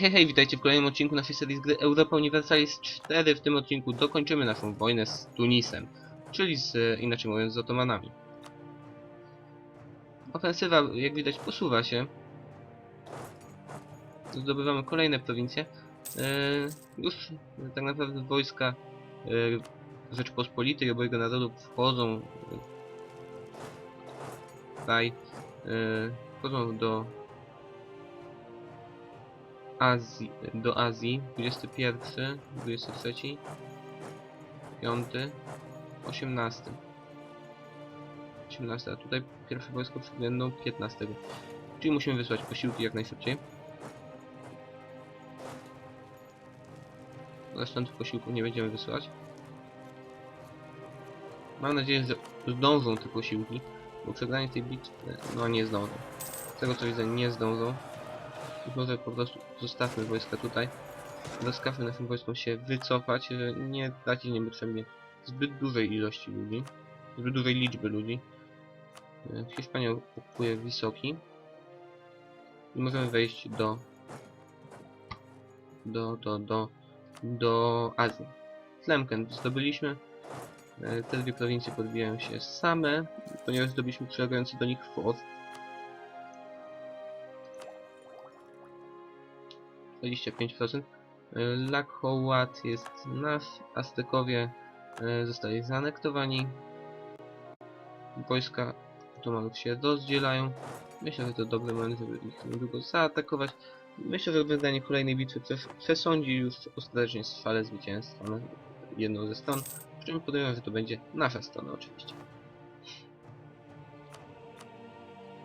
Hej, hej, witajcie w kolejnym odcinku naszej serii z gry Europa Universalis 4. W tym odcinku dokończymy naszą wojnę z Tunisem, czyli z, e, inaczej mówiąc, z Otomanami. Ofensywa, jak widać, posuwa się. Zdobywamy kolejne prowincje. E, już tak naprawdę wojska e, Rzeczpospolitej obojga narodu wchodzą tutaj, wchodzą do Azji, do Azji, 21, 23, 5, 18. 18, a tutaj pierwsze wojsko przyględą 15. Czyli musimy wysłać posiłki jak najszybciej. Tych posiłków nie będziemy wysyłać. Mam nadzieję, że zdążą te posiłki, bo przegranie tej bitwy, no nie zdążą. Z tego co widzę, nie zdążą. Może po prostu zostawmy wojska tutaj. Rozkazmy naszym wojskom się wycofać, nie tracić niepotrzebnie zbyt dużej ilości ludzi. Zbyt dużej liczby ludzi. E, Hiszpania okupuje Wisoki. I możemy wejść do do, do, do, do Azji. Tlemken zdobyliśmy. E, Te dwie prowincje podbijają się same, ponieważ zdobyliśmy przylegający do nich fort. 25%. Lakhowat jest nasz, Aztekowie e, zostali zaanektowani. Wojska Otomanów się rozdzielają. Myślę, że to dobry moment, żeby ich niedługo zaatakować. Myślę, że wygranie kolejnej bitwy przes- przesądzi już ostatecznie strzale zwycięstwa na jedną ze stron. Przy czym podejrzewam, że to będzie nasza strona oczywiście.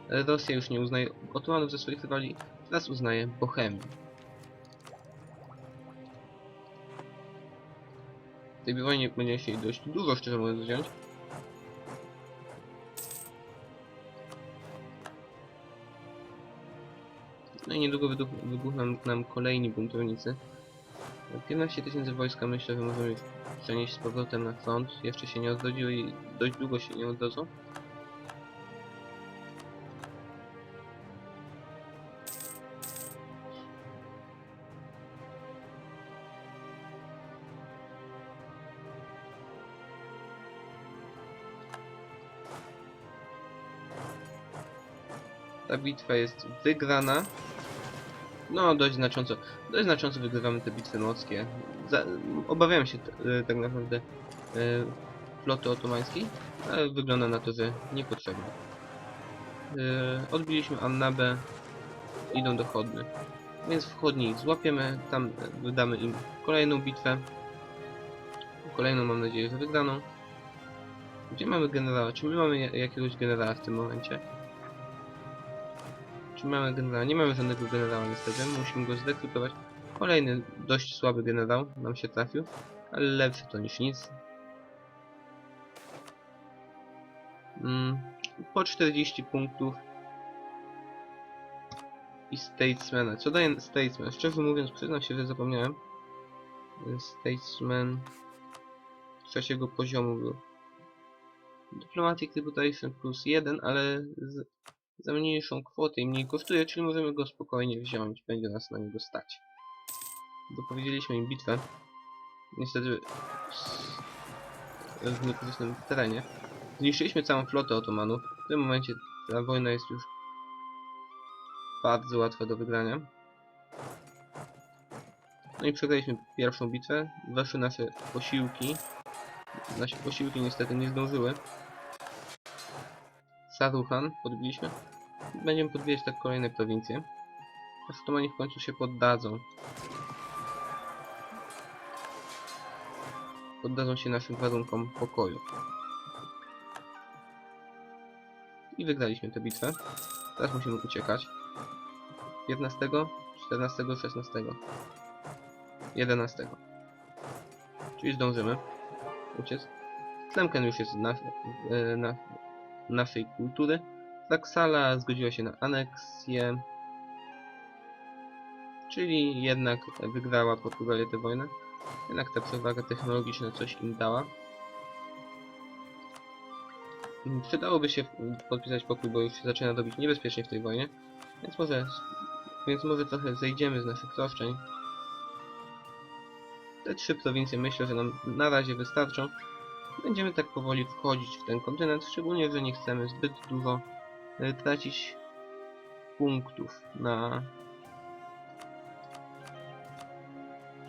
Rosja już nie uznaje Otomanów za swoich rywali, teraz uznaje Bohemię. Tej wojnie będziemy chcieli dość dużo, szczerze mówiąc, wziąć. No i niedługo wybuchną nam kolejni buntownicy. 15 tysięcy wojska myślę, że możemy przenieść z powrotem na front. Jeszcze się nie odrodziły i dość długo się nie odrodzą. Ta bitwa jest wygrana. No, dość znacząco. Dość znacząco wygrywamy te bitwy morskie. Za, obawiałem się e, tak naprawdę e, floty otomańskiej, ale wygląda na to, że niepotrzebne. E, odbiliśmy Annabę, idą do Chodny. Więc w Chodni złapiemy, tam e, wydamy im kolejną bitwę. Kolejną mam nadzieję, że wygraną. Gdzie mamy generała? Czy my mamy ja- jakiegoś generała w tym momencie? Czy mamy generała? Nie mamy żadnego generała niestety, musimy go zrekrutować. Kolejny dość słaby generał nam się trafił, ale lepszy to niż nic. Mm, po 40 punktów. I Statesmana. Co daje Statesman? Szczerze mówiąc, przyznam się, że zapomniałem. Statesman trzeciego poziomu był. Diplomatic Reputation plus 1, ale za mniejszą kwotę i mniej kosztuje, czyli możemy go spokojnie wziąć, będzie nas na niego stać. Dopowiedzieliśmy im bitwę. Niestety w niekorzystnym terenie. Zniszczyliśmy całą flotę otomanów. W tym momencie ta wojna jest już bardzo łatwa do wygrania. No i przegraliśmy pierwszą bitwę. Weszły nasze posiłki. Nasze posiłki niestety nie zdążyły. Saruhan podbiliśmy. Będziemy podbijać tak kolejne prowincje. Otomani w końcu się poddadzą. Poddadzą się naszym warunkom pokoju. I wygraliśmy tę bitwę. Teraz musimy uciekać. 15, 14, 16, 11. Czyli zdążymy uciec. Tlemken już jest na, e, na naszej kultury. Taksala zgodziła się na aneksję, czyli jednak wygrała Portugalię tę wojnę. Jednak ta przewaga technologiczna coś im dała. Przydałoby się podpisać pokój, bo już się zaczyna robić niebezpiecznie w tej wojnie, więc może Więc może trochę zejdziemy z naszych roszczeń. Te trzy prowincje myślę, że nam na razie wystarczą. Będziemy tak powoli wchodzić w ten kontynent, szczególnie, że nie chcemy zbyt dużo e, tracić punktów na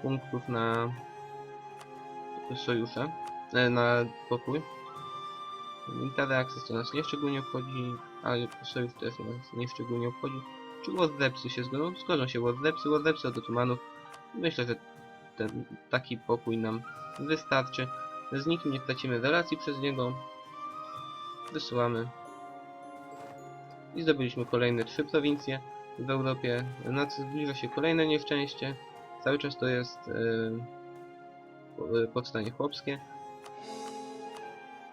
punktów na sojusze, e, na pokój. Military to nas nie szczególnie obchodzi, ale sojusz też nas nie szczególnie obchodzi. Czy Wardepsy się zgodzą? Zgodzą się Wardepsy, Wardepsy od Otomanów. Myślę, że ten, taki pokój nam wystarczy. Z nikim nie tracimy relacji przez niego. Wysyłamy. I zdobyliśmy kolejne trzy prowincje w Europie. Na co zbliża się kolejne nieszczęście. Cały czas to jest yy, powstanie chłopskie.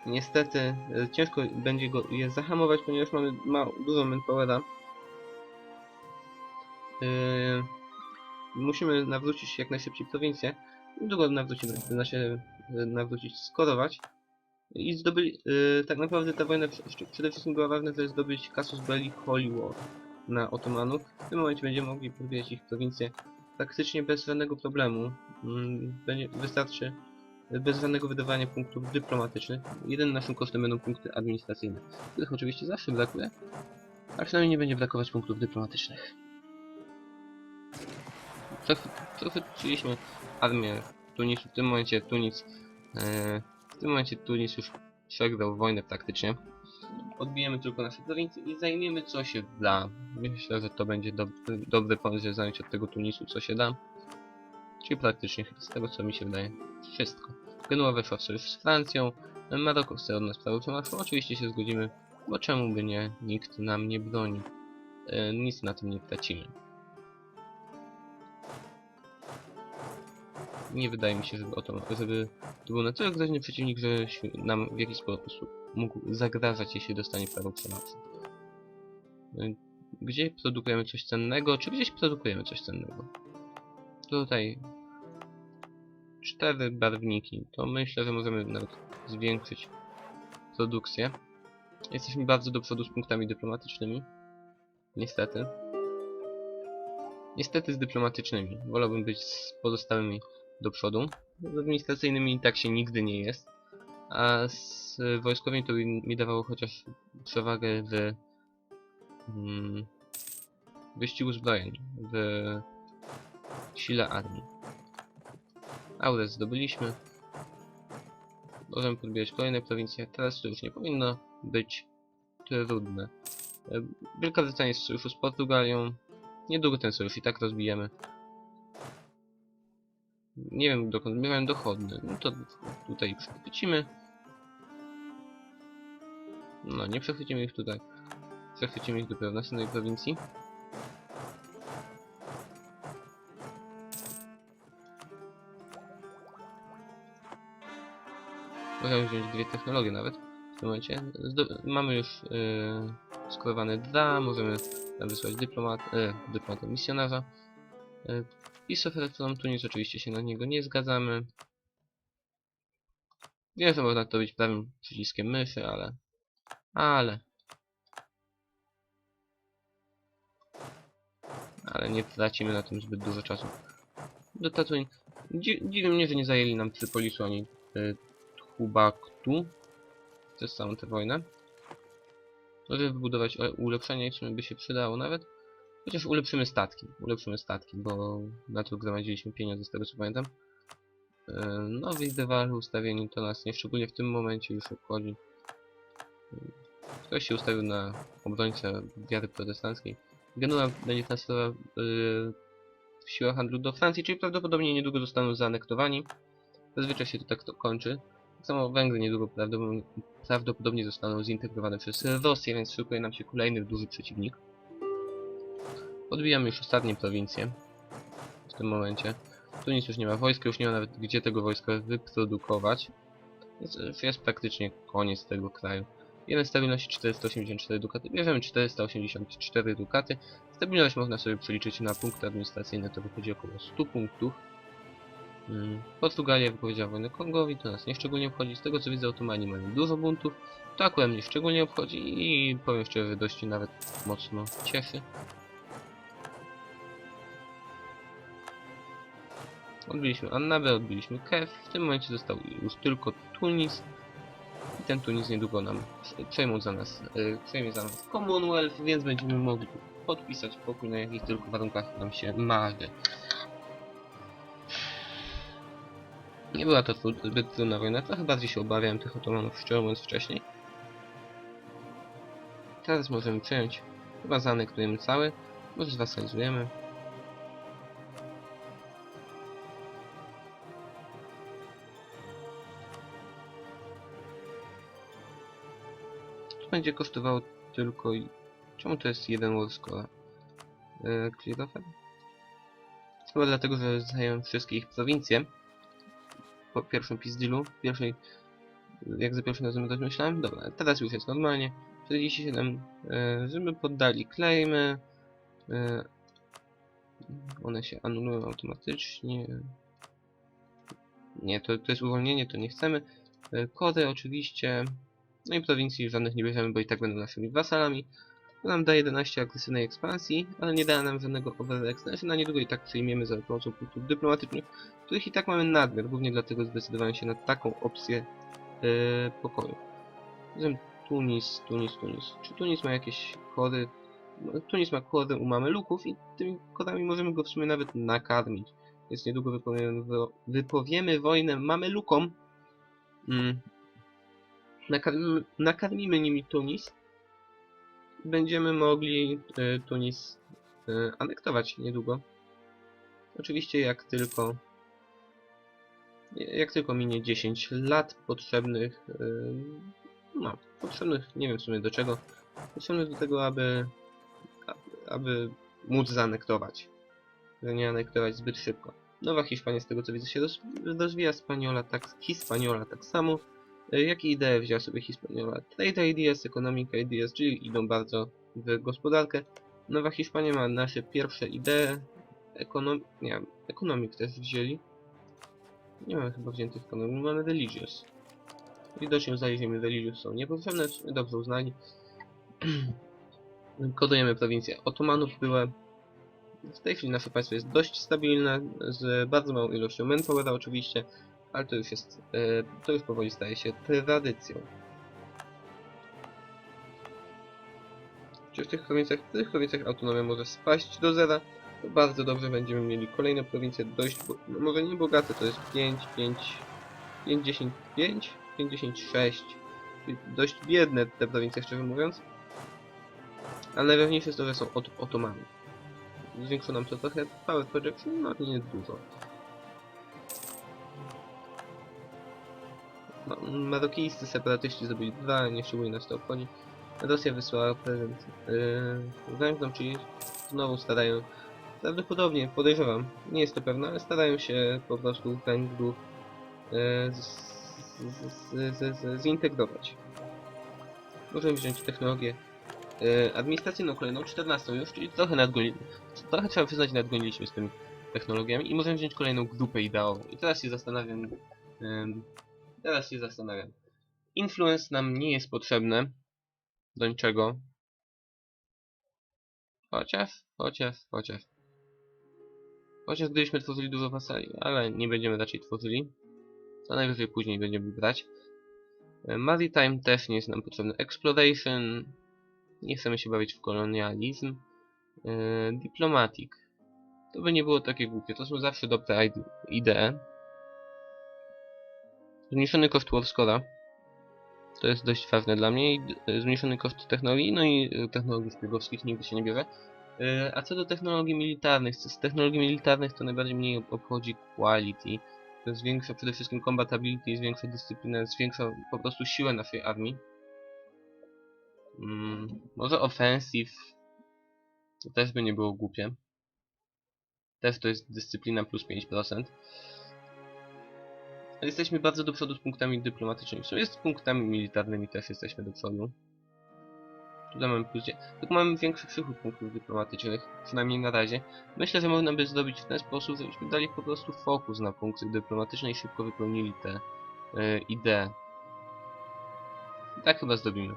Niestety yy, ciężko będzie go je zahamować, ponieważ mamy ma, dużo manpowera. Yy, musimy nawrócić jak najszybciej prowincję. Długo nawrócimy, znaczy yy, nawrócić, skorować. I zdobyli, yy, tak naprawdę ta wojna przede wszystkim była ważna, żeby zdobyć Casus Belli Holy War na Otomanów. W tym momencie będziemy mogli podbijać ich prowincję praktycznie bez żadnego problemu. Mm, Będzie, wystarczy bez żadnego wydawania punktów dyplomatycznych. Jedynym naszym kosztem będą punkty administracyjne, których oczywiście zawsze brakuje, a przynajmniej nie będzie brakować punktów dyplomatycznych. Przechwy- Przechwyciliśmy armię Tunisu. W tym momencie Tunis e, w tym momencie Tunis już przegrał wojnę praktycznie. Odbijemy tylko nasze prowincje i zajmiemy co się da. Myślę, że to będzie dob dobry pomysł, żeby zająć od tego Tunisu co się da. Czyli praktycznie z tego co mi się wydaje wszystko. Genua weszła w sojusz z Francją. Maroko chce od nas prawo. Oczywiście się zgodzimy, bo czemu by nie? Nikt nam nie broni. E, nic na tym nie tracimy. Nie wydaje mi się, żeby, o to, żeby to był na tyle groźny przeciwnik, że nam w jakiś sposób mógł zagrażać, jeśli dostanie prawo przemocy. Y, Gdzie produkujemy coś cennego? Czy gdzieś produkujemy coś cennego? Tutaj cztery barwniki. To myślę, że możemy nawet zwiększyć produkcję. Jesteśmy bardzo do przodu z punktami dyplomatycznymi. Niestety. Niestety z dyplomatycznymi. Wolałbym być z pozostałymi do przodu. Z administracyjnymi i tak się nigdy nie jest. A z wojskowymi to mi dawało chociaż przewagę w mm, wyścigu zbrojeń, w sile armii. Aures zdobyliśmy. Możemy podbijać kolejne prowincje. Teraz to już nie powinno być trudne. E, Wielka Brytania jest w sojuszu z Portugalią. Niedługo ten sojusz i tak rozbijemy. Nie wiem dokąd zmierzają dochodny. No to tutaj przechwycimy. No, nie przechwycimy ich tutaj. Przechwycimy ich dopiero w następnej prowincji. Możemy wziąć dwie technologie nawet w tym momencie. Zdo mamy już yy, skorowane dwa, możemy wysłać dyplomat, yy, dyplomatę misjonarza. Yy, i z ofertą Tunis oczywiście się na niego nie zgadzamy. Wiem, że można to robić prawym przyciskiem myszy, ale... Ale... Ale nie tracimy na tym zbyt dużo czasu. Do Tatooine... Dzi dziwi mnie, że nie zajęli nam Trypolisu ani y, przez całą tę wojnę. Może wybudować e, ulepszenie, w sumie by się przydało nawet. Chociaż ulepszymy statki, ulepszymy statki, bo na to gromadziliśmy pieniądze z tego co pamiętam. E, Nowi dewalu ustawieni to nas nie szczególnie w tym momencie już obchodzi. E, Ktoś się ustawił na obrońcę wiary protestanckiej. Genua będzie transferowała yy, siłę handlu do Francji, czyli prawdopodobnie niedługo zostaną zaanektowani. Zazwyczaj się to tak to kończy. Tak samo Węgry niedługo prawdopodobnie zostaną zintegrowane przez Rosję, więc szykuje nam się kolejny duży przeciwnik. Odbijamy już ostatnie prowincje w tym momencie. Tunis już nie ma wojska, już nie ma nawet gdzie tego wojska wyprodukować. Więc już jest praktycznie koniec tego kraju. Jeden stabilności 484 dukaty. Bierzemy 484 dukaty. Stabilność można sobie przeliczyć na punkty administracyjne, to wychodzi około 100 punktów. Mm, Portugalia wypowiedziała wojnę Kongowi, to nas nie szczególnie obchodzi. Z tego co widzę, Otomani mają dużo buntów. To akurat mnie szczególnie obchodzi i powiem szczerze, dość nawet mocno cieszy. Odbiliśmy Annabę, odbiliśmy Kev. W tym momencie został już tylko Tunis. I ten Tunis niedługo nam prze- przejmą za nas, y, przejmie za nas Commonwealth, więc będziemy mogli podpisać pokój na jakich tylko warunkach nam się marzy. Nie była to zbyt trudna wojna, trochę bardziej się obawiałem tych otomanów, szczerze mówiąc, wcześniej. Teraz możemy przejąć, chyba zaanektujemy cały, może zwasalizujemy. Będzie kosztowało tylko... Czemu to jest jeden war score? Yy, clear offer? Chyba dlatego, że zająłem wszystkie ich prowincje. Po pierwszym pizdilu, pierwszej... Jak za pierwszym razem też myślałem? Dobra, teraz już jest normalnie. 47, yy, żeby poddali claimy. Yy, one się anulują automatycznie. Nie, to, to jest uwolnienie, to nie chcemy. Yy, kody oczywiście. No i prowincji żadnych nie bierzemy, bo i tak będą naszymi wasalami. To nam da 11 agresywnej ekspansji, ale nie da nam żadnego overextension, na niedługo i tak przyjmiemy za pomocą punktów dyplomatycznych, których i tak mamy nadmiar, głównie dlatego zdecydowałem się na taką opcję yy, pokoju. Zatem Tunis, Tunis, Tunis. Czy Tunis ma jakieś kody? No, Tunis ma kody u Mameluków i tymi kodami możemy go w sumie nawet nakarmić. Więc niedługo wypowiemy, wypowiemy wojnę Mamelukom. Mm. Nakarmimy, nakarmimy nimi Tunis. Będziemy mogli e, Tunis e, anektować niedługo. Oczywiście jak tylko jak tylko minie 10 lat potrzebnych e, no, potrzebnych nie wiem w sumie do czego potrzebnych do tego, aby aby móc zaanektować. Nie anektować zbyt szybko. Nowa Hiszpania z tego co widzę się roz, rozwija, Spaniola tak, Hispaniola tak samo. E, Jakie idee wzięła sobie Hispaniola? Trade ideas, economic ideas, czyli idą bardzo w gospodarkę. Nowa Hiszpania ma nasze pierwsze idee. Ekonom... nie wiem, economic też wzięli. Nie mamy chyba wziętych economic, mamy religious. Widocznie im religious są niepotrzebne, dobrze uznali. Kodujemy prowincję Otomanów były. W tej chwili nasze państwo jest dość stabilne, z bardzo małą ilością manpowera oczywiście, ale to już jest, e, to już powoli staje się tradycją. Czy w tych prowincjach, w tych prowincjach autonomia może spaść do zera? To bardzo dobrze będziemy mieli kolejne prowincje dość, no może nie bogate, to jest 5, 5, 5, 10, 5, 5, 10, 6, czyli dość biedne te prowincje szczerze mówiąc. Ale najważniejsze jest to, że są od otomami. Zwiększył nam to trochę power projection, no nie dużo. No, marokijscy separatyści zrobili dwa, nie szczególnie nas to obchodzi. Rosja wysłała prezent yy, Węgrom, czyli znowu starają, prawdopodobnie, podejrzewam, nie jest to pewne, ale starają się po prostu Węgrów yy, z, z, z, z, zintegrować. Możemy wziąć technologię yy, administracyjną kolejną, 14 już, czyli trochę nadgoniliśmy, trochę trzeba przyznać nadgoniliśmy z tymi technologiami i możemy wziąć kolejną grupę ideową. I teraz się zastanawiam, ym, teraz się zastanawiam. Influence nam nie jest potrzebne do niczego. Chociaż, chociaż, chociaż. Chociaż gdybyśmy tworzyli dużo wasali, ale nie będziemy raczej tworzyli. To najwyżej później będziemy brać. E, Maritime też nie jest nam potrzebny. Exploration. Nie chcemy się bawić w kolonializm. E, Diplomatic. To by nie było takie głupie. To są zawsze dobre ide- idee. Zmniejszony koszt Warscora. To jest dość ważne dla mnie. I e, zmniejszony koszt technologii, no i e, technologii szpiegowskich nigdy się nie bierze. A co do technologii militarnych, z technologii militarnych to najbardziej mnie ob- obchodzi quality. To zwiększa przede wszystkim combatability, zwiększa dyscyplinę, zwiększa po prostu siłę naszej armii. Mm, może offensive. To też by nie było głupie. Też to jest dyscyplina plus 5%. Jesteśmy bardzo do przodu z punktami dyplomatycznymi. W sumie z punktami militarnymi też jesteśmy do przodu. Tutaj mamy 9. Tylko mamy większy przychód punktów dyplomatycznych, przynajmniej na razie. Myślę, że można by zrobić w ten sposób, żebyśmy dali po prostu fokus na punkty dyplomatyczne i szybko wypełnili te e, idee. Tak chyba zrobimy.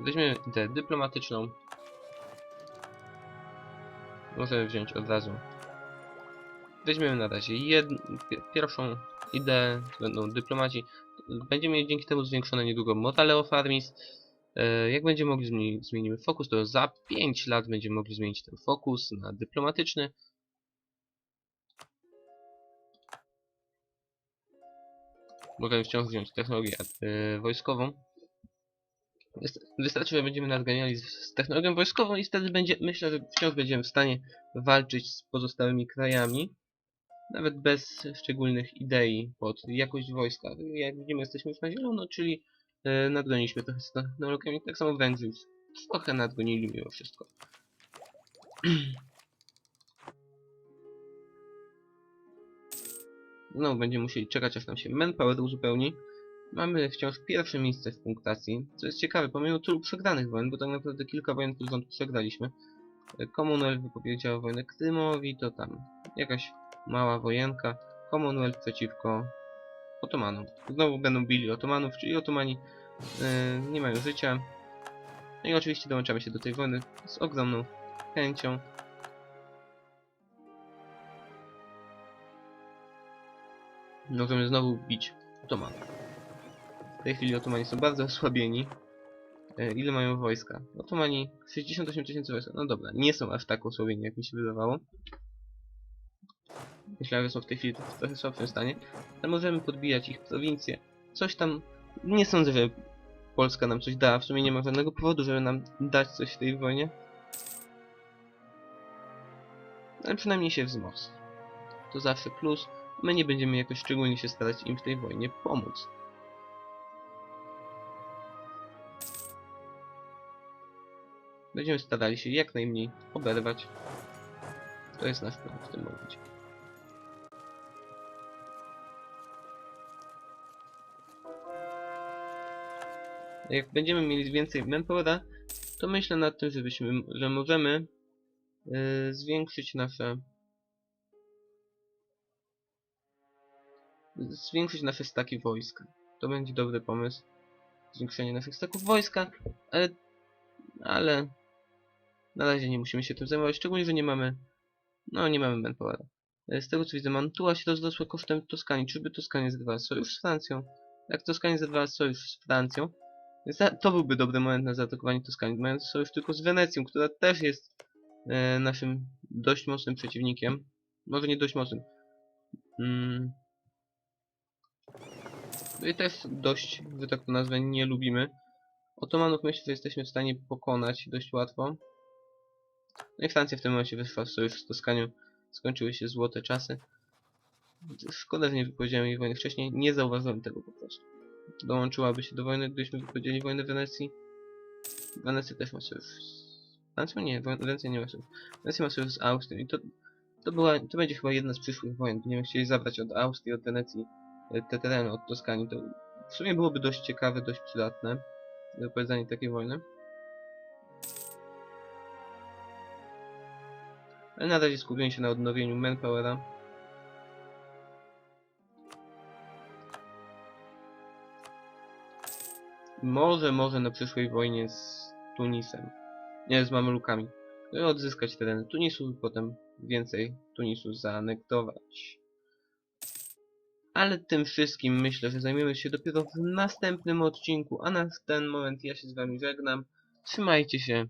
Weźmiemy ideę dyplomatyczną. Możemy wziąć od razu weźmiemy na razie jed... pi- pierwszą ideę, to będą dyplomaci. Będziemy mieli dzięki temu zwiększone niedługo Motaleo Farmis. E, Jak będziemy mogli zmieni zmienimy fokus, to za 5 lat będziemy mogli zmienić ten fokus na dyplomatyczny. Możemy wciąż wziąć technologię e, wojskową. Wyst- Wystarczy, że będziemy nadganiali z, z technologią wojskową i wtedy będzie, myślę, że wciąż będziemy w stanie walczyć z pozostałymi krajami. Nawet bez szczególnych idei pod jakość wojska. Jak widzimy, jesteśmy już na zielono, czyli e, nadgoniliśmy trochę z technologiami. Tak samo Węgrzy już trochę nadgonili mimo wszystko. No, będziemy musieli czekać, aż nam się manpower uzupełni. Mamy wciąż pierwsze miejsce w punktacji, co jest ciekawe, pomimo tylu przegranych wojen, bo tak naprawdę kilka wojen pod rząd przegraliśmy. E, Commonwealth wypowiedział wojnę Krymowi, to tam jakaś mała wojenka. Commonwealth przeciwko Otomanom. Znowu będą bili Otomanów, czyli Otomani e, nie mają życia. No i oczywiście dołączamy się do tej wojny z ogromną chęcią. Możemy znowu bić Otomanów. W tej chwili Otomani są bardzo osłabieni. E, ile mają wojska? Otomani 68 tysięcy wojska. No dobra, nie są aż tak osłabieni, jak mi się wydawało. Myślałem, że są w tej chwili w trochę słabszym stanie. Ale możemy podbijać ich prowincje. Coś tam... Nie sądzę, że Polska nam coś dała. W sumie nie ma żadnego powodu, żeby nam dać coś w tej wojnie. Ale przynajmniej się wzmocni. To zawsze plus. My nie będziemy jakoś szczególnie się starać im w tej wojnie pomóc. Będziemy starali się jak najmniej oberwać. To jest nasz plan w tym momencie. Jak będziemy mieli więcej manpowera, to myślę nad tym, żebyśmy, że możemy yy, zwiększyć nasze zwiększyć nasze staki wojska. To będzie dobry pomysł. Zwiększenie naszych staków wojska, ale, ale na razie nie musimy się tym zajmować, szczególnie, że nie mamy no nie mamy manpowera. E, Z tego co widzę, Mantua się rozrosła kosztem Toskanii. Czyżby Toskania zerwała sojusz z Francją? Jak Toskania zerwała sojusz z Francją, to byłby dobry moment na zaatakowanie Toskanii, mając sojusz tylko z Wenecją, która też jest e, naszym dość mocnym przeciwnikiem. Może nie dość mocnym. Mm. No i też dość, że tak to nazwę, nie lubimy. Otomanów myślę, że jesteśmy w stanie pokonać dość łatwo. No i Francja w tym momencie wyszła w sojusz z Toskanią. Skończyły się złote czasy. Szkoda, że nie wypowiedziałem jej wojny wcześniej. Nie zauważyłem tego po prostu. Dołączyłaby się do wojny, gdybyśmy wypowiedzieli wojnę Wenecji. Wenecja też ma sojusz z Francją? Nie, Wen- Wenecja nie ma sojusz. Wenecja ma sojusz z Austrią i to, to, była, to będzie chyba jedna z przyszłych wojen. Będziemy chcieli zabrać od Austrii, od Wenecji e, te tereny, od Toskanii. To w sumie byłoby dość ciekawe, dość przydatne wypowiedzenie takiej wojny. Ale na razie skupię się na odnowieniu manpowera. Może, może na przyszłej wojnie z Tunisem. Nie, z Mamelukami. Żeby odzyskać tereny Tunisu i potem więcej Tunisu zaanektować. Ale tym wszystkim myślę, że zajmiemy się dopiero w następnym odcinku, a na ten moment ja się z wami żegnam. Trzymajcie się.